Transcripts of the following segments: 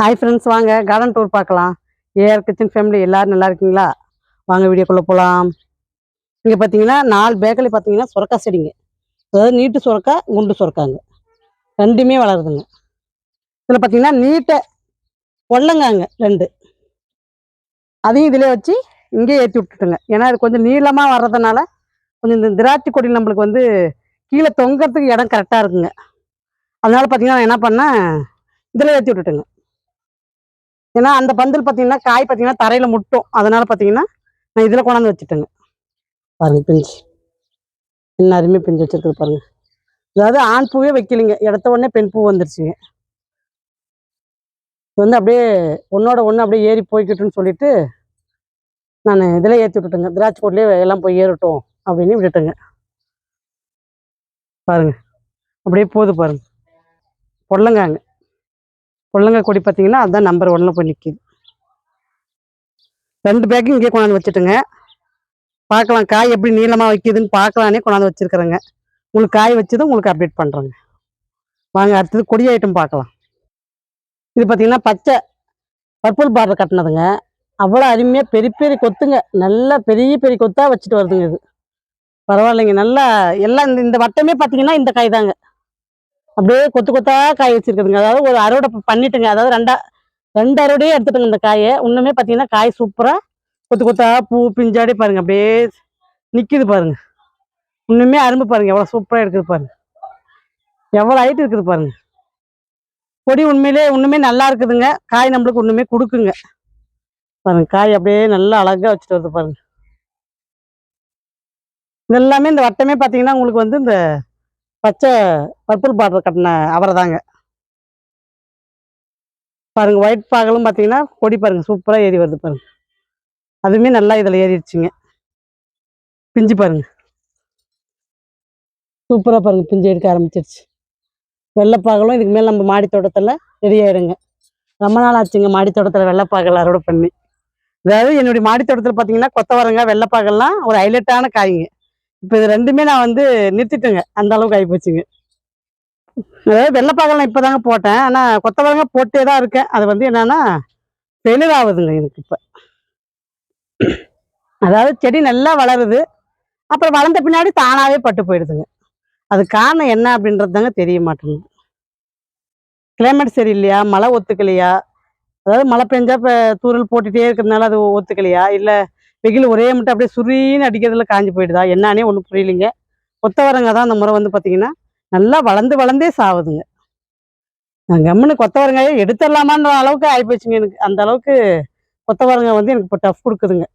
Hi friends வாங்க. Garden tour பார்க்கலாம். AR kitchen family எல்லோரும் நல்லா இருக்கீங்களா? வாங்க வீடியோக்குள்ளே போகலாம் இங்கே பார்த்தீங்கன்னா நாலு பேக்கில் பார்த்தீங்கன்னா சுரக்கா செடிங்க. அதாவது நீட்டு சுரக்கா குண்டு சுரக்காங்க. ரெண்டுமே வளருதுங்க. இதில் பார்த்தீங்கன்னா நீட்டை கொள்ளங்காங்க ரெண்டு. அதையும் இதிலே வச்சு இங்கே ஏற்றி விட்டுட்டுங்க. ஏன்னா இது கொஞ்சம் நீளமாக வர்றதுனால கொஞ்சம் இந்த திராட்சை கொடி நம்மளுக்கு வந்து கீழே தொங்கறதுக்கு இடம் கரெக்டாக இருக்குங்க. அதனால் பார்த்தீங்கன்னா நான் என்ன பண்ணேன் இதில் ஏற்றி விட்டுட்டுங்க. ஏன்னா அந்த பந்தல் பார்த்தீங்கன்னா காய் பார்த்தீங்கன்னா தரையில் முட்டும். அதனால பார்த்தீங்கன்னா நான் இதில் கொண்டாந்து வச்சுட்டேங்க. பாருங்கள் பிஞ்சு. என்ன அருமையாக பிஞ்சு வச்சுருக்குது பாருங்கள் அதாவது ஆண் பூவே வைக்கலிங்க. இடத்த உடனே பெண் பூ வந்துருச்சுங்க. இது வந்து அப்படியே ஒன்னோட ஒன்று அப்படியே ஏறி போய்க்கிட்டுன்னு சொல்லிட்டு நான் இதில் ஏற்றி விட்டுட்டேங்க. திராட்சை கோட்லேயே எல்லாம் போய் ஏறட்டும் அப்படின்னு விட்டுட்டேங்க. பாருங்கள் அப்படியே போகுது பாருங்கள் பொடலங்காங்க புள்ளங்க கொடி பார்த்தீங்கன்னா அதுதான் நம்பர் ஒன்றில் போய் நிற்கிது ரெண்டு பேக்கும் இங்கே கொண்டாந்து வச்சுட்டுங்க. பார்க்கலாம் காய் எப்படி நீளமாக வைக்குதுன்னு பார்க்கலானே கொண்டாந்து வச்சுருக்குறேங்க. உங்களுக்கு காய் வச்சதும் உங்களுக்கு அப்டேட் பண்ணுறேங்க வாங்க அடுத்தது கொடி ஐட்டம் பார்க்கலாம். இது பார்த்தீங்கன்னா பச்சை பர்பிள் பார்டர் கட்டினதுங்க. அவ்வளோ அருமையாக பெரிய பெரிய கொத்துங்க. நல்லா பெரிய பெரிய கொத்தாக வச்சுட்டு வருதுங்க இது. பரவாயில்லைங்க நல்லா எல்லாம் இந்த இந்த வட்டமே பார்த்தீங்கன்னா இந்த காய் தாங்க. அப்படியே கொத்து கொத்தா காய் வச்சிருக்குதுங்க. அதாவது ஒரு அறுவடை பண்ணிட்டுங்க. அதாவது ரெண்டா ரெண்டு அறுவடையே எடுத்துட்டுங்க இந்த காயை. இன்னுமே பார்த்தீங்கன்னா காய் சூப்பராக கொத்து கொத்தா பூ பிஞ்சாடி பாருங்க. அப்படியே நிற்கிது பாருங்க. இன்னுமே அரும்பு பாருங்கள் எவ்வளோ சூப்பராக இருக்குது பாருங்க. எவ்வளோ ஹைட் இருக்குது பாருங்க. கொடி உண்மையிலே இன்னுமே நல்லா இருக்குதுங்க. காய் நம்மளுக்கு ஒன்றுமே கொடுக்குங்க. பாருங்க. காய் அப்படியே நல்லா அழகாக வச்சுட்டு வருது பாருங்க. இதெல்லாமே இந்த வட்டமே பார்த்தீங்கன்னா உங்களுக்கு வந்து இந்த பச்சை பர்பிள் பார்டர் கட்டின அவரை தாங்க. பாருங்க ஒயிட் பாகலும் பார்த்தீங்கன்னா கொடி பாருங்க சூப்பராக ஏறி வருது பாருங்க. அதுவுமே நல்லா இதில் ஏறிடுச்சுங்க. பிஞ்சு பாருங்க. சூப்பராக பாருங்க பிஞ்சு எடுக்க ஆரம்பிச்சிருச்சு. வெள்ளைப்பாகலும் இதுக்கு மேலே நம்ம மாடி தோட்டத்தில் ரெடி ஆயிடுங்க. ரொம்ப நாள் ஆச்சுங்க மாடி தோட்டத்தில் வெள்ளைப்பாகல் அறுவடை பண்ணி. அதாவது என்னுடைய மாடி தோட்டத்தில் பார்த்தீங்கன்னா கொத்தவரங்காய் வெள்ளைப்பாகல்லாம் ஒரு ஹைலைட்டான காய்ங்க. இப்போ இது ரெண்டுமே நான் வந்து நிறுத்திட்டேங்க. அந்த அளவுக்கு ஆகி போச்சுங்க. அதாவது வெள்ளைப்பாகல் நான் இப்போதாங்க போட்டேன். ஆனால் கொத்தவரங்க போட்டே தான் இருக்கேன். அது வந்து என்னன்னா ஃபெயிலியர் ஆகுதுங்க எனக்கு இப்போ. அதாவது செடி நல்லா வளருது. அப்புறம் வளர்ந்த பின்னாடி தானாகவே பட்டு போயிடுதுங்க. அது காரணம் என்ன அப்படின்றது தாங்க தெரிய மாட்டேங்குது. கிளைமேட் சரியில்லையா? மழை ஒத்துக்கலையா? அதாவது மழை பெஞ்சா இப்போ தூரல் போட்டுட்டே இருக்கிறதுனால அது ஒத்துக்கலையா? இல்லை வெயில் ஒரே மட்டும் அப்படியே சுரீன்னு அடிக்கிறதுல காஞ்சி போயிடுதா? என்னன்னே ஒன்றும் புரியலைங்க. கொத்தவரங்க தான் அந்த முறை வந்து பார்த்தீங்கன்னா நல்லா வளர்ந்து வளர்ந்தே சாவுதுங்க. நான் கம்முன்னு கொத்தவரங்காயை எடுத்துடலாமான்ற அளவுக்கு ஆகிப்போச்சுங்க எனக்கு. அந்த அளவுக்கு கொத்தவரங்காய் வந்து எனக்கு இப்போ டஃப் கொடுக்குதுங்க.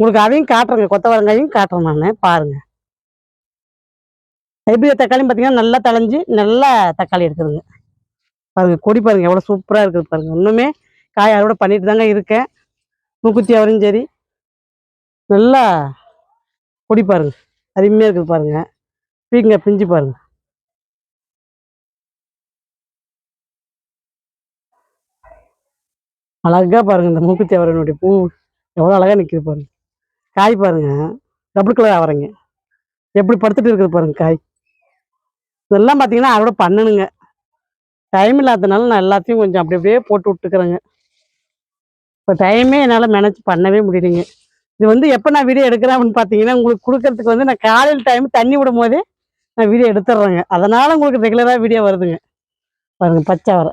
உங்களுக்கு அதையும் காட்டுறேங்க. கொத்தவரங்காயும் காட்டுறேன் நான். பாருங்க. ஹைபிரிட் தக்காளியும் பார்த்தீங்கன்னா நல்லா தளைஞ்சு நல்லா தக்காளி இருக்குதுங்க பாருங்க கொடி பாருங்க. எவ்வளோ சூப்பராக இருக்குது பாருங்க. இன்னுமே காய் அறுவடை பண்ணிட்டு தாங்க இருக்கேன். மூக்குத்தி அவரும் சரி. நல்லா கொடி பாருங்க. அருமையாக இருக்குது பாருங்க. பீங்க பிஞ்சு பாருங்க. அழகா பாருங்க இந்த மூக்குத்தி அவரனுடைய பூ. எவ்வளோ அழகா நிற்கிது பாருங்க. காய் பாருங்க. டபுள் கலர் அவரைங்க. எப்படி படுத்துட்டு இருக்குது பாருங்க காய். இதெல்லாம் பார்த்தீங்கன்னா அறுவடை பண்ணணுங்க டைம் இல்லாதனால நான் எல்லாத்தையும் கொஞ்சம் அப்படி அப்படியே போட்டு விட்டுக்கிறேங்க. இப்போ டைமே என்னால் மேனேஜ் பண்ணவே முடியலைங்க. இது வந்து எப்போ நான் வீடியோ எடுக்கிறேன் அப்படின்னு பார்த்தீங்கன்னா உங்களுக்கு கொடுக்கறதுக்கு வந்து நான் காலையில் டைம் தண்ணி விடும் போதே நான் வீடியோ எடுத்துடுறேங்க. அதனால் உங்களுக்கு ரெகுலராக வீடியோ வருதுங்க. பாருங்க பச்சை வர.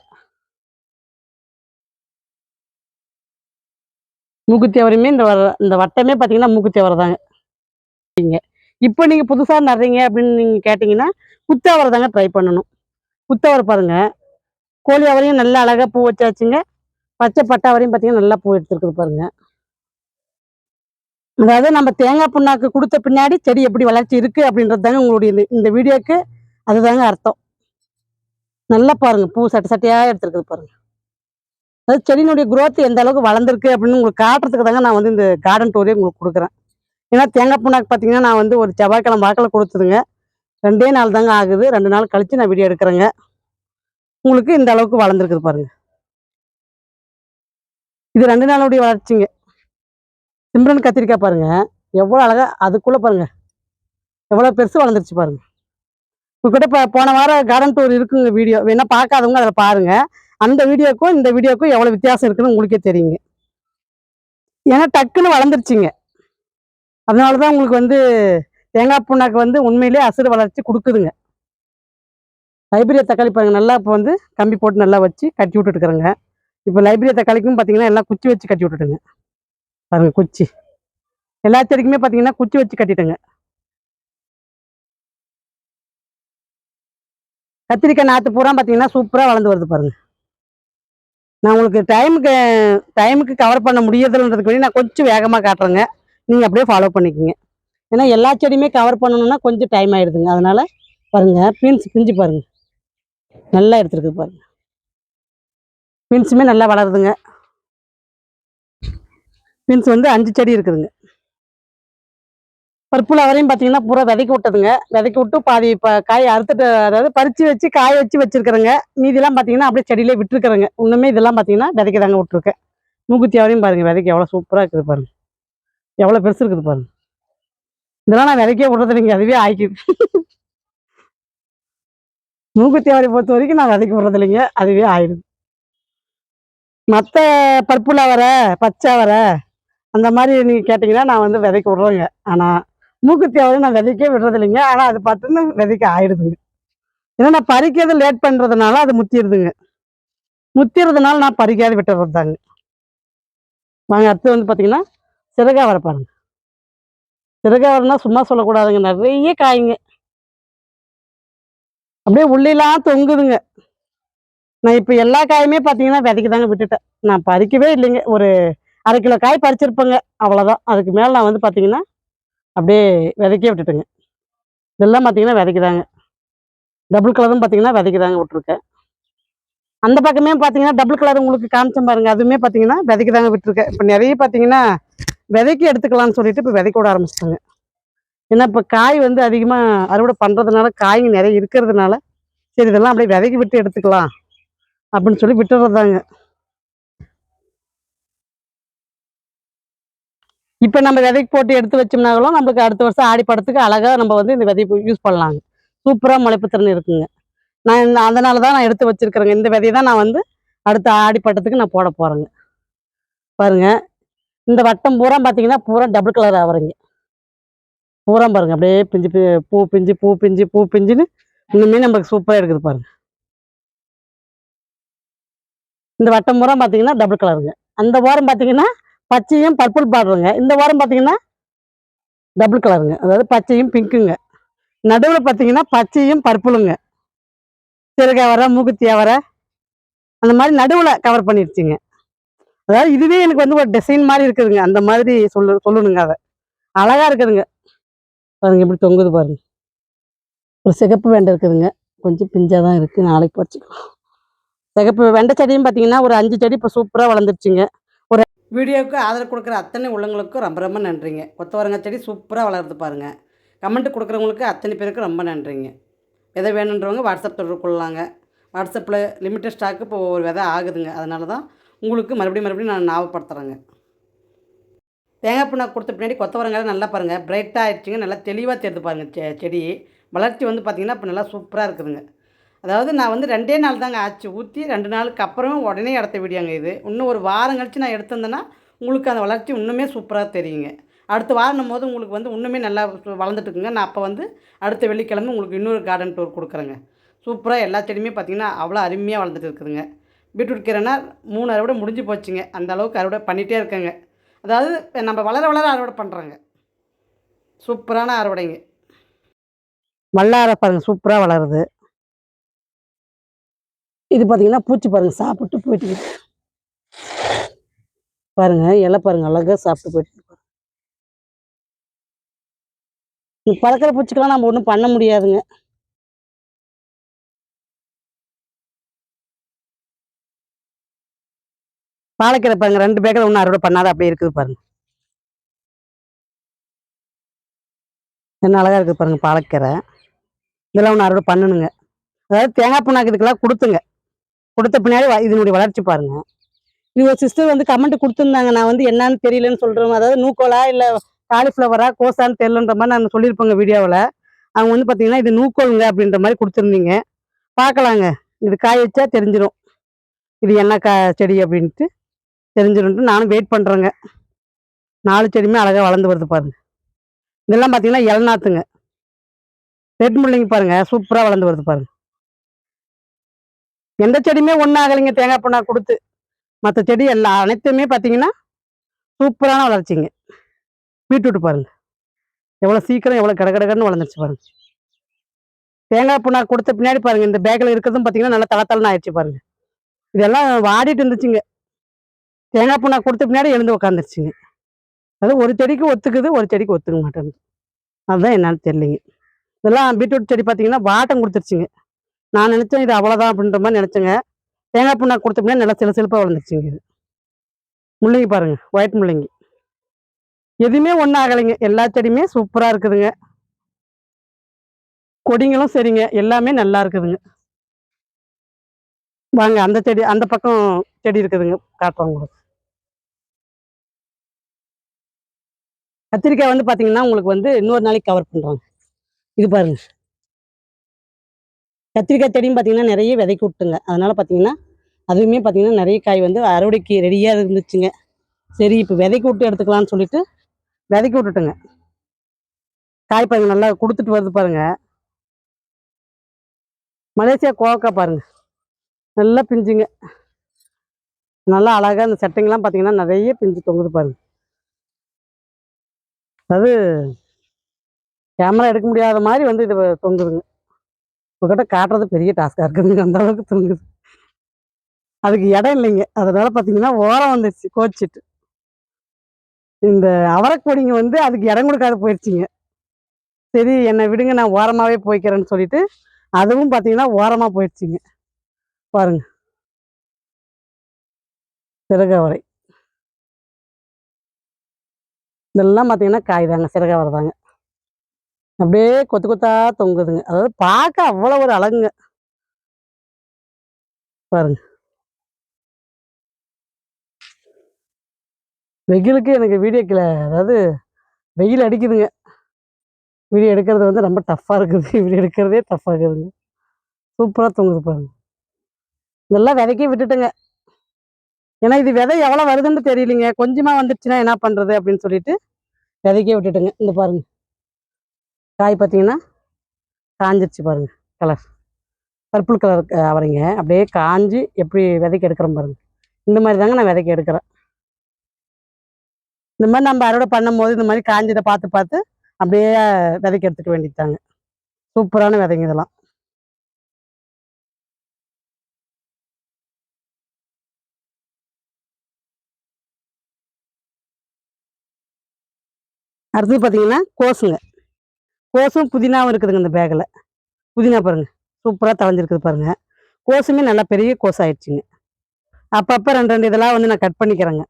மூக்குத்தி அவரையுமே இந்த வர இந்த வட்டமே பார்த்தீங்கன்னா மூக்குத்தி அவரை தாங்க. இப்போ நீங்கள் புதுசாக நடுறீங்க அப்படின்னு நீங்கள் கேட்டிங்கன்னா குத்தாவரை தாங்க ட்ரை பண்ணணும். குத்தவரை பாருங்க. கோழி அவரையும் நல்லா அழகாக பூ வச்சாச்சுங்க. பச்சை பட்டா வரையும் பார்த்தீங்கன்னா நல்லா பூ எடுத்துருக்குது பாருங்கள் அதாவது நம்ம தேங்காய் புண்ணாக்கு கொடுத்த பின்னாடி செடி எப்படி வளர்ச்சி இருக்குது அப்படின்றது தாங்க உங்களுடைய இந்த- இந்த வீடியோக்கு அதுதாங்க அர்த்தம். நல்லா பாருங்கள் பூ சட்டை சட்டையாக எடுத்துருக்குது பாருங்கள் அதாவது செடியினுடைய குரோத் எந்த அளவுக்கு வளர்ந்துருக்கு அப்படின்னு உங்களுக்கு காட்டுறதுக்கு தாங்க நான் வந்து இந்த கார்டன் டூரே உங்களுக்கு கொடுக்குறேன். ஏன்னா தேங்காய் புண்ணாக்கு பார்த்தீங்கன்னா நான் வந்து ஒரு செவ்வாய்க்கிழமை வாக்கில் கொடுத்ததுங்க. ரெண்டே நாள் தாங்க ஆகுது. ரெண்டு நாள் கழித்து நான் வீடியோ எடுக்கிறேங்க. உங்களுக்கு இந்த அளவுக்கு வளர்ந்துருக்குது பாருங்கள் இது ரெண்டு நாளுடைய வளர்ச்சிங்க. சிம்ரன் கத்திரிக்காய் பாருங்க. எவ்வளோ அழகாக அதுக்குள்ளே பாருங்க. எவ்வளோ பெருசு வளர்ந்துருச்சு பாருங்க. உங்ககிட்ட இப்போ போன வாரம் கார்டன் டூர் இருக்குங்க வீடியோ வேணா பார்க்காதவங்க அதில் பாருங்க. அந்த வீடியோக்கும் இந்த வீடியோக்கும் எவ்வளோ வித்தியாசம் இருக்குன்னு உங்களுக்கே தெரியுங்க. ஏன்னா டக்குன்னு வளர்ந்துருச்சிங்க. அதனால தான் உங்களுக்கு வந்து தேங்காய் புண்ணாக்கு வந்து உண்மையிலே அசுறு வளர்ச்சி கொடுக்குதுங்க. லைப்ரரி தக்காளி பாருங்க. நல்லா இப்போ வந்து கம்பி போட்டு நல்லா வச்சு கட்டி விட்டுட்டுருக்குறேங்க இப்போ லைப்ரரி தக்காளிக்கும் பார்த்தீங்கன்னா எல்லாம் குச்சி வச்சு கட்டி விட்டுட்டுங்க. பாருங்க குச்சி. எல்லா செடிக்குமே பார்த்தீங்கன்னா குச்சி வச்சு கட்டிட்டேங்க. கத்திரிக்காய் நாற்று பூரா பார்த்தீங்கன்னா சூப்பராக வளர்ந்து வருது பாருங்க. நான் உங்களுக்கு டைமுக்கு டைமுக்கு கவர் பண்ண முடியறதுன்றதுக்கு வேண்டி நான் கொஞ்சம் வேகமாக காட்டுறேங்க. நீங்கள் அப்படியே ஃபாலோ பண்ணிக்கோங்க. ஏன்னா எல்லா செடியுமே கவர் பண்ணணும்னா கொஞ்சம் டைம் ஆயிடுதுங்க. அதனால் பாருங்கள் பீன்ஸ் பிஞ்சு பாருங்கள் நல்லா எடுத்துருக்கு பாருங்கள் பீன்ஸுமே நல்லா வளருதுங்க. பீன்ஸ் வந்து அஞ்சு செடி இருக்குதுங்க. பருப்புல வரையும் பார்த்தீங்கன்னா பூரா விதைக்க விட்டதுங்க. விதைக்க விட்டு பாதி இப்போ காய் அறுத்துட்டு அதாவது பறித்து வச்சு காய வச்சு வச்சுருக்குறேங்க. மீதிலாம் பார்த்தீங்கன்னா அப்படியே செடியிலே விட்டுருக்குறேங்க. இன்னுமே இதெல்லாம் பார்த்தீங்கன்னா விதைக்க தாங்க விட்டுருக்கேன். மூக்குத்தி வரையும் பாருங்கள் விதைக்கு எவ்வளோ சூப்பராக இருக்குது பாருங்கள் எவ்வளோ பெருசு இருக்குது பாருங்க. இதெல்லாம் நான் விதைக்கே விட்றதில்லைங்க அதுவே ஆயிக்குது மூக்குத்தி அவரை பொறுத்த வரைக்கும் நான் விதைக்க விட்றதில்லைங்க அதுவே ஆயிடுது. மற்ற பருப்புல வர பச்சை அவரை அந்த மாதிரி நீங்கள் கேட்டிங்கன்னா நான் வந்து விதைக்க விடுறேங்க. ஆனால் மூக்குத்தி அவரை நான் விதைக்கே விடுறது இல்லைங்க ஆனால் அது பார்த்துன்னு விதைக்க ஆயிடுதுங்க. ஏன்னா நான் பறிக்கிறது லேட் பண்ணுறதுனால அது முத்திடுதுங்க. முத்திறதுனால நான் பறிக்காது விட்டுறது தாங்க வாங்க அடுத்து வந்து பார்த்தீங்கன்னா சிறகாவரை பாருங்க. சிறகாவரைனா சும்மா சொல்லக்கூடாதுங்க. நிறைய காய்ங்க. அப்படியே உள்ளிலாம் தொங்குதுங்க. நான் இப்போ எல்லா காயுமே பார்த்தீங்கன்னா விதைக்கு தாங்க விட்டுட்டேன். நான் பறிக்கவே இல்லைங்க. ஒரு அரை கிலோ காய் பறிச்சிருப்பேங்க. அவ்வளோதான் அதுக்கு மேலே நான் வந்து பார்த்தீங்கன்னா அப்படியே விதைக்கே விட்டுட்டேங்க. இதெல்லாம் பார்த்தீங்கன்னா விதைக்குதாங்க. டபுள் கலரும் பார்த்தீங்கன்னா விதைக்குதாங்க விட்டுருக்கேன். அந்த பக்கமே பார்த்தீங்கன்னா டபுள் கலர் உங்களுக்கு காமிச்சம் பாருங்க. அதுவுமே பார்த்தீங்கன்னா விதைக்கு தாங்க விட்டுருக்கேன். இப்போ நிறைய பார்த்தீங்கன்னா விதைக்கு எடுத்துக்கலாம்னு சொல்லிட்டு இப்போ விதைக்க விட ஆரம்பிச்சிட்டாங்க. ஏன்னா இப்போ காய் வந்து அதிகமாக அறுவடை பண்ணுறதுனால காய்ங்க நிறைய இருக்கிறதுனால சரி இதெல்லாம் அப்படியே விதைக்கு விட்டு எடுத்துக்கலாம் அப்படின்னு சொல்லி விட்டுறதாங்க இப்போ நம்ம விதைக்கு போட்டு எடுத்து வச்சோம்னாலும் நம்மளுக்கு அடுத்த வருஷம் ஆடி படத்துக்கு அழகாக நம்ம வந்து இந்த விதையை யூஸ் பண்ணலாங்க சூப்பராக முளைப்பு திறன் இருக்குங்க. நான் இந்த அதனால தான் நான் எடுத்து வச்சிருக்கிறேங்க. இந்த விதையை தான் நான் வந்து அடுத்த ஆடி பட்டத்துக்கு நான் போட போகிறேங்க பாருங்க. இந்த வட்டம் பூரா பார்த்தீங்கன்னா பூரா டபுள் கலர் ஆகிறீங்க பூரா பாருங்க. அப்படியே பிஞ்சு பி- பூ பிஞ்சு பூ பிஞ்சு பூ பிஞ்சுன்னு இன்னுமே நமக்கு சூப்பராக இருக்குது பாருங்க. இந்த வட்டம் பூரா பார்த்தீங்கன்னா டபுள் கலருங்க அந்த வாரம் பார்த்தீங்கன்னா பச்சையும் பர்பிள் பார்டருங்க இந்த வாரம் பார்த்தீங்கன்னா டபுள் கலருங்க அதாவது பச்சையும் பிங்க்குங்க நடுவில் பார்த்தீங்கன்னா பச்சையும் பர்பிளுங்க சிறுகாய் வர மூக்குத்தியா வர அந்த மாதிரி நடுவில் கவர் பண்ணிடுச்சிங்க அதாவது இதுவே எனக்கு வந்து ஒரு டிசைன் மாதிரி இருக்குதுங்க. அந்த மாதிரி சொல்லு சொல்லணுங்க அதை. அழகாக இருக்குதுங்க. பாருங்க எப்படி தொங்குது பாருங்க. ஒரு சிகப்பு வெண்டை இருக்குதுங்க. கொஞ்சம் பிஞ்சாக தான் இருக்குது நாளைக்கு வச்சுக்கலாம். சிகப்பு வெண்டை செடியும் பார்த்தீங்கன்னா ஒரு அஞ்சு செடி இப்போ சூப்பராக வளர்ந்துருச்சுங்க. வீடியோவுக்கு ஆதரவு கொடுக்குற அத்தனை உள்ளங்களுக்கும் ரொம்ப ரொம்ப நன்றிங்க. கொத்தவரங்க செடி சூப்பராக வளருது பாருங்கள் கமெண்ட் கொடுக்குறவங்களுக்கு அத்தனை பேருக்கு ரொம்ப நன்றிங்க. விதை வேணுன்றவங்க வாட்ஸ்அப் தொடர்பு கொள்ளலாங்க. வாட்ஸ்அப்பில் லிமிட்டட் ஸ்டாக்கு இப்போ ஒவ்வொரு விதை ஆகுதுங்க. அதனால தான் உங்களுக்கு மறுபடியும் மறுபடியும் நான் ஞாபகப்படுத்துகிறேங்க தேங்காய் புண்ணாக்கு கொடுத்த பின்னாடி கொத்தவரங்காய் நல்லா பாருங்கள் பிரைட்டாக ஆயிடுச்சுங்க. நல்லா தெளிவாக தெரிந்து பாருங்கள் செ செடி. வளர்ச்சி வந்து பார்த்திங்கன்னா இப்போ நல்லா சூப்பராக இருக்குதுங்க. அதாவது நான் வந்து ரெண்டே நாள் தாங்க ஆச்சு ஊற்றி ரெண்டு நாளுக்கு அப்புறமே உடனே இடத்த விடியாங்க இது. இன்னும் ஒரு வாரம் கழித்து நான் எடுத்திருந்தேன்னா உங்களுக்கு அந்த வளர்ச்சி இன்னுமே சூப்பராக தெரியுங்க. அடுத்த வாரம் போது உங்களுக்கு வந்து இன்னுமே நல்லா வளர்ந்துட்டுக்குங்க நான் அப்போ வந்து அடுத்த வெள்ளிக்கிழமை உங்களுக்கு இன்னொரு கார்டன் டூர் கொடுக்குறேங்க. சூப்பராக எல்லா செடியுமே பார்த்திங்கன்னா அவ்வளோ அருமையாக வளர்ந்துட்டு இருக்குதுங்க. பீட்ரூட் கீரைனா மூணு அறுவடை முடிஞ்சு போச்சுங்க. அந்த அளவுக்கு அறுவடை பண்ணிகிட்டே இருக்கேங்க. அதாவது நம்ம வளர வளர அறுவடை பண்ணுறோங்க சூப்பரான அறுவடைங்க. வல்லார பாருங்க சூப்பராக வளருது. இது பார்த்தீங்கன்னா பூச்சி பாருங்க சாப்பிட்டு போயிட்டு பாருங்க இலை பாருங்க அழகா சாப்பிட்டு போயிட்டு இருக்கு. பறக்கிற பூச்சிக்கெல்லாம் நம்ம ஒன்றும் பண்ண முடியாதுங்க. பாலக்கீரை பாருங்க ரெண்டு பேக்கில் ஒன்றும் அறுவடை பண்ணாத அப்படியே இருக்குது பாருங்க. என்ன அழகா இருக்குது பாருங்க பாலக்கீரை. இதெல்லாம் ஒன்று அறுவடை பண்ணணுங்க. அதாவது தேங்காய் புண்ணாக்கு இதுக்கெல்லாம் கொடுத்துங்க. கொடுத்த பின்னாடி வ- இதனுடைய வளர்ச்சி பாருங்க. இது ஒரு சிஸ்டர் வந்து கமெண்ட் கொடுத்துருந்தாங்க. நான் வந்து என்னன்னு தெரியலன்னு சொல்றேன் அதாவது நூக்கோலா இல்லை காலிஃப்ளவரா கோசான்னு தெரியலன்ற மாதிரி நான் சொல்லியிருப்பேங்க வீடியோவில். அவங்க வந்து பார்த்தீங்கன்னா இது நூக்கோளுங்க அப்படின்ற மாதிரி கொடுத்துருந்தீங்க. பார்க்கலாங்க. இது காய வச்சா தெரிஞ்சிடும் இது என்ன கா செடி அப்படின்ட்டு தெரிஞ்சிடும்ட்டு நானும் வெயிட் பண்ணுறேங்க நாலு செடியுமே அழகாக வளர்ந்து வருது பாருங்க. இதெல்லாம் பார்த்தீங்கன்னா இளநாத்துங்க. ரெட் முள்ளைங்க பாருங்க. சூப்பராக வளர்ந்து வருது பாருங்க. எந்த செடியுமே ஒன்றும் ஆகலைங்க தேங்காய் பண்ணா கொடுத்து. மற்ற செடி எல்லா அனைத்துமே பார்த்தீங்கன்னா சூப்பரான வளர்ச்சிங்க. பீட்ரூட் பாருங்க. எவ்வளோ சீக்கிரம் எவ்வளோ கடகடகன்னு வளர்ந்துருச்சு பாருங்கள் தேங்காய் புண்ணாக்கு கொடுத்த பின்னாடி பாருங்கள் இந்த பேக்கில் இருக்கிறதும் பார்த்தீங்கன்னா நல்லா தளத்தளன்னு ஆயிடுச்சு பாருங்கள் இதெல்லாம் வாடிட்டு இருந்துச்சுங்க. தேங்காய் புண்ணாக்கு கொடுத்த பின்னாடி எழுந்து உட்காந்துருச்சுங்க அது ஒரு செடிக்கு ஒத்துக்குது ஒரு செடிக்கு ஒத்துக்க மாட்டேங்குது. அதுதான் என்னன்னு தெரியலிங்க. இதெல்லாம் பீட்ரூட் செடி பார்த்தீங்கன்னா வாட்டம் கொடுத்துருச்சுங்க. நான் நினச்சேன் இது அவ்வளோதான் அப்படின்ற மாதிரி நினச்சேங்க. தேங்காய் புண்ணாக்கு கொடுத்தோம்னா நல்லா சில சிலப்பாக வளர்ந்துச்சுங்க இது. முள்ளங்கி பாருங்க ஒயிட் முள்ளங்கி. எதுவுமே ஒன்றும் ஆகலைங்க. எல்லா செடியுமே சூப்பராக இருக்குதுங்க. கொடிங்களும் சரிங்க எல்லாமே நல்லா இருக்குதுங்க. வாங்க அந்த செடி அந்த பக்கம் செடி இருக்குதுங்க. காட்டுறோம் உங்களுக்கு. கத்திரிக்காய் வந்து பார்த்தீங்கன்னா உங்களுக்கு வந்து இன்னொரு நாளைக்கு கவர் பண்ணுறாங்க இது பாருங்க. கத்திரிக்காய் செடியும் பார்த்தீங்கன்னா நிறைய விதைக்கு விட்டுங்க அதனால் பார்த்தீங்கன்னா அதுவுமே பார்த்தீங்கன்னா நிறைய காய் வந்து அறுவடைக்கு ரெடியாக இருந்துச்சுங்க. சரி இப்போ விதைக்கு விட்டு எடுத்துக்கலாம்னு சொல்லிட்டு விதைக்கு விட்டுட்டுங்க. காய் பாருங்க நல்லா கொடுத்துட்டு வருது பாருங்க. மலேசியா கோவக்காய் பாருங்க. நல்லா பிஞ்சுங்க. நல்லா அழகாக அந்த சட்டைங்கெல்லாம் பார்த்தீங்கன்னா நிறைய பிஞ்சு தொங்குது பாருங்க. அது கேமரா எடுக்க முடியாத மாதிரி வந்து இது தொங்குதுங்க. உங்ககிட்ட காட்டுறது பெரிய டாஸ்காக இருக்குதுங்க. அந்த அளவுக்கு தூங்குது. அதுக்கு இடம் இல்லைங்க. அதனால பார்த்தீங்கன்னா ஓரம் வந்துடுச்சு கோச்சிட்டு. இந்த அவரைக்கொடிங்க வந்து அதுக்கு இடம் கொடுக்காத போயிடுச்சிங்க சரி என்னை விடுங்க நான் ஓரமாகவே போய்க்கிறேன்னு சொல்லிட்டு அதுவும் பார்த்தீங்கன்னா ஓரமாக போயிடுச்சுங்க பாருங்க. சிறகவரை இதெல்லாம் பார்த்தீங்கன்னா காய் தாங்க சிறகவரை தாங்க. அப்படியே கொத்து கொத்தா தொங்குதுங்க. அதாவது பார்க்க அவ்வளோ ஒரு அழகுங்க. பாருங்க. வெயிலுக்கு எனக்கு வீடியோ கீழே அதாவது வெயில் அடிக்குதுங்க. வீடியோ எடுக்கிறது வந்து ரொம்ப டஃப்பாக இருக்குது. வீடியோ எடுக்கிறதே டஃப்பாக இருக்குதுங்க. சூப்பராக தொங்குது பாருங்க. நல்லா விதைக்கி விட்டுட்டுங்க. ஏன்னா இது விதை எவ்வளோ வருதுன்னு தெரியலைங்க. கொஞ்சமாக வந்துடுச்சுன்னா என்ன பண்ணுறது அப்படின்னு சொல்லிட்டு விதைக்கே விட்டுட்டுங்க. இந்த பாருங்கள் காய் பார்த்தீங்கன்னா காஞ்சிருச்சு பாருங்க கலர் பர்பிள் கலர் அவரைங்க. அப்படியே காஞ்சி எப்படி விதைக்கு எடுக்கிறோம் பாருங்கள் இந்த மாதிரி தாங்க நான் விதைக்கு எடுக்கிறேன். இந்த மாதிரி நம்ம அறுவடை பண்ணும்போது இந்த மாதிரி காஞ்சதை பார்த்து பார்த்து அப்படியே விதைக்கு எடுத்துக்க வேண்டியதாங்க சூப்பரான விதைங்க இதெல்லாம். அடுத்தது பார்த்தீங்கன்னா கோஸுங்க. கோசும் புதினாவும் இருக்குதுங்க இந்த பேக்கில் புதினா பாருங்க. சூப்பராக தளைஞ்சிருக்குது பாருங்க. கோசுமே நல்லா பெரிய கோஸ் ஆயிடுச்சுங்க அப்பப்போ ரெண்டு ரெண்டு இதெல்லாம் வந்து நான் கட் பண்ணிக்கிறேங்க.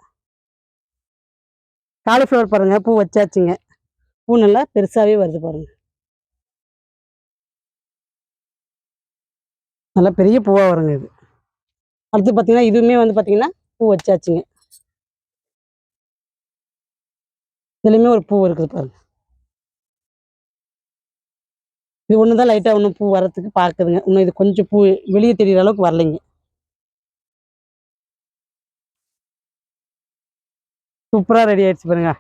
காலிஃப்ளவர் பாருங்க பூ வச்சாச்சுங்க. பூ நல்லா பெருசாகவே வருது பாருங்க. நல்லா பெரிய பூவாக வருங்க இது. அடுத்து பார்த்தீங்கன்னா இதுவுமே வந்து பார்த்தீங்கன்னா பூ வச்சாச்சுங்க. இதுலேயுமே ஒரு பூ இருக்குது பாருங்க. இது ஒன்று தான் லைட்டாக ஒன்று பூ வரத்துக்கு பார்க்குதுங்க இன்னும் இது கொஞ்சம் பூ வெளியே தெரியிற அளவுக்கு வரலைங்க. சூப்பராக ரெடி ஆயிடுச்சு பாருங்க.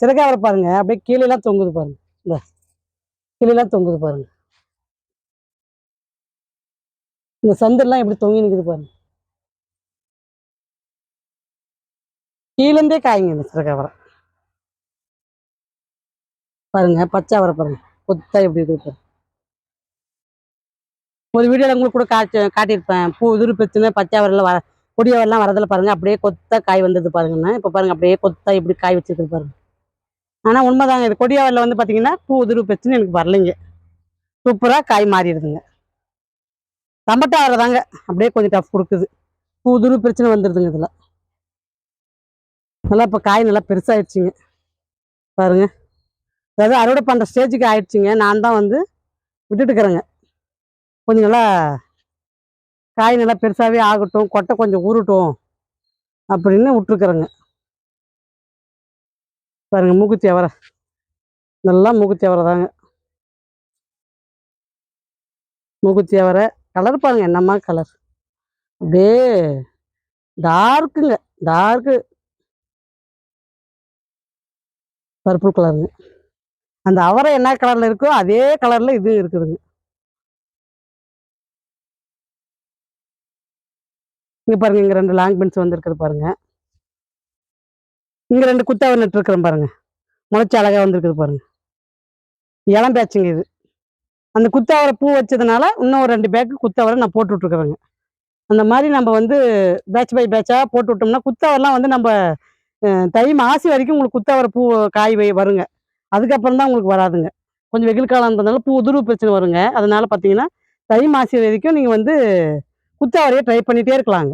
சிறகாவரை பாருங்க. அப்படியே கீழேலாம் தொங்குது பாருங்க. இந்த கீழேலாம் தொங்குது பாருங்க. இந்த சந்தெல்லாம் எப்படி தொங்கி நிற்குது பாருங்க. கீழேருந்தே காய்ங்க இந்த சிறகாவரை பாருங்க பச்சை அவரை பாருங்க. கொத்தா எப்படி இருக்கு பாருங்க. ஒரு வீடியோவில் உங்களுக்கு கூட காய்ச்சி காட்டியிருப்பேன். பூ உதிரி பிரச்சனை பச்சை வர கொடியவரெல்லாம் வரதில் பாருங்க அப்படியே கொத்தா காய் வந்தது பாருங்கண்ணா. இப்போ பாருங்க அப்படியே கொத்தா இப்படி காய் வச்சிருக்கு பாருங்க. ஆனால் உண்மைதாங்க இது கொடியாவரில் வந்து பார்த்தீங்கன்னா பூ உதிரி பிரச்சனை எனக்கு வரலைங்க. சூப்பராக காய் மாறிடுதுங்க. தம்பட்டா வரதாங்க தாங்க அப்படியே கொஞ்சம் டஃப் கொடுக்குது. பூ உதிரி பிரச்சனை வந்துடுதுங்க இதில். நல்லா இப்போ காய் நல்லா பெருசாகிடுச்சிங்க பாருங்க. அதாவது அறுவடை பண்ணுற ஸ்டேஜுக்கு ஆயிடுச்சுங்க. நான் தான் வந்து விட்டுட்டுக்கிறேங்க. கொஞ்சம் நல்லா காய் நல்லா பெருசாகவே ஆகட்டும் கொட்டை கொஞ்சம் உருட்டும் அப்படின்னு விட்டுருக்குறேங்க. பாருங்க மூக்குத்தி அவரை நல்லா மூக்குத்தி அவரை தாங்க. மூக்குத்தி அவரை கலர் பாருங்க என்னம்மா கலர். அப்படியே டார்க்குங்க டார்க்கு. பர்பிள் கலருங்க. அந்த அவரை என்ன கலரில் இருக்கோ அதே கலரில் இது இருக்குதுங்க. இங்க பாருங்க இங்க ரெண்டு லாங் பென்ஸ் வந்திருக்குது பாருங்க. இங்க ரெண்டு குத்தாவை நட்டுருக்குறேன் பாருங்கள் பாருங்க. முளைச்சி அழகா வந்திருக்குது பாருங்க. இளம் பேச்சுங்க இது. அந்த குத்தாவரை பூ வச்சதுனால இன்னும் ஒரு ரெண்டு பேக்கு குத்தாவரை நான் போட்டு விட்ருக்குறேங்க அந்த மாதிரி நம்ம வந்து பேட்ச் பை பேட்சாக போட்டு விட்டோம்னா குத்தாவரெலாம் வந்து நம்ம தை மாசி வரைக்கும் உங்களுக்கு குத்தாவரை பூ காய் வை வருங்க. அதுக்கப்புறம் தான் உங்களுக்கு வராதுங்க. கொஞ்சம் வெயில் காலம்ன்றதுனால பூ உதிர்வு பிரச்சனை வருங்க. அதனால பார்த்தீங்கன்னா தை மாசி வரைக்கும் நீங்கள் வந்து குத்தாவரையை ட்ரை பண்ணிகிட்டே இருக்கலாங்க.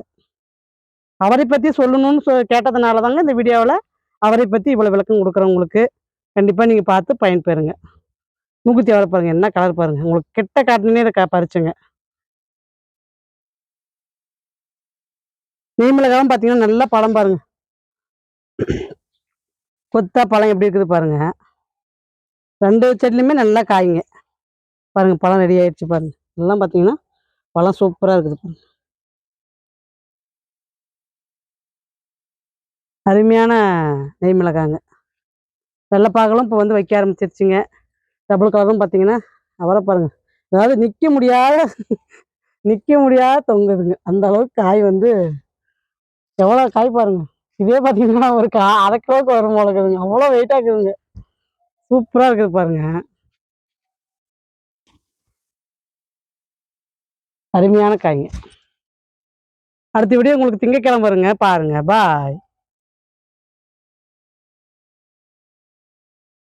அவரை பற்றி சொல்லணும்னு சொ கேட்டதுனால தாங்க இந்த வீடியோவில் அவரை பற்றி இவ்வளோ விளக்கம் கொடுக்குறவங்களுக்கு கண்டிப்பாக நீங்கள் பார்த்து பயன்பெறுங்க மூக்குத்தி அவரை பாருங்கள் என்ன கலர் பாருங்கள் உங்களுக்கு கிட்ட காட்டினே இதை க- பறிச்சுங்க. நெய்மிளகாவும் பார்த்தீங்கன்னா நல்லா பழம் பாருங்கள் கொத்தா பழம் எப்படி இருக்குது பாருங்க. ரெண்டு செடிலையுமே நல்லா காய்ங்க. பாருங்கள் பழம் ரெடி ஆயிடுச்சு பாருங்கள் எல்லாம் பார்த்தீங்கன்னா பழம் சூப்பராக இருக்குது. அருமையான நெய் மிளகாங்க. வெள்ளைப்பாகலும் இப்போ வந்து வைக்க ஆரம்பிச்சிருச்சுங்க. டபுள் கலரும் பார்த்தீங்கன்னா அவரை பாருங்கள் அதாவது நிற்க முடியாத நிற்க முடியாத தொங்குதுங்க. அந்த அளவுக்கு காய் வந்து எவ்வளோ காய் பாருங்க. இதே பார்த்தீங்கன்னா ஒரு கா அரை கிலோவுக்கு வரும் போல இருக்குதுங்க. அவ்வளோ வெயிட்டாக இருக்குதுங்க. சூப்பராக இருக்குது பாருங்கள் அருமையான காய்ங்க அடுத்த வீடியோ உங்களுக்கு திங்கக்கிழமை வருங்க. பாருங்க. பாய்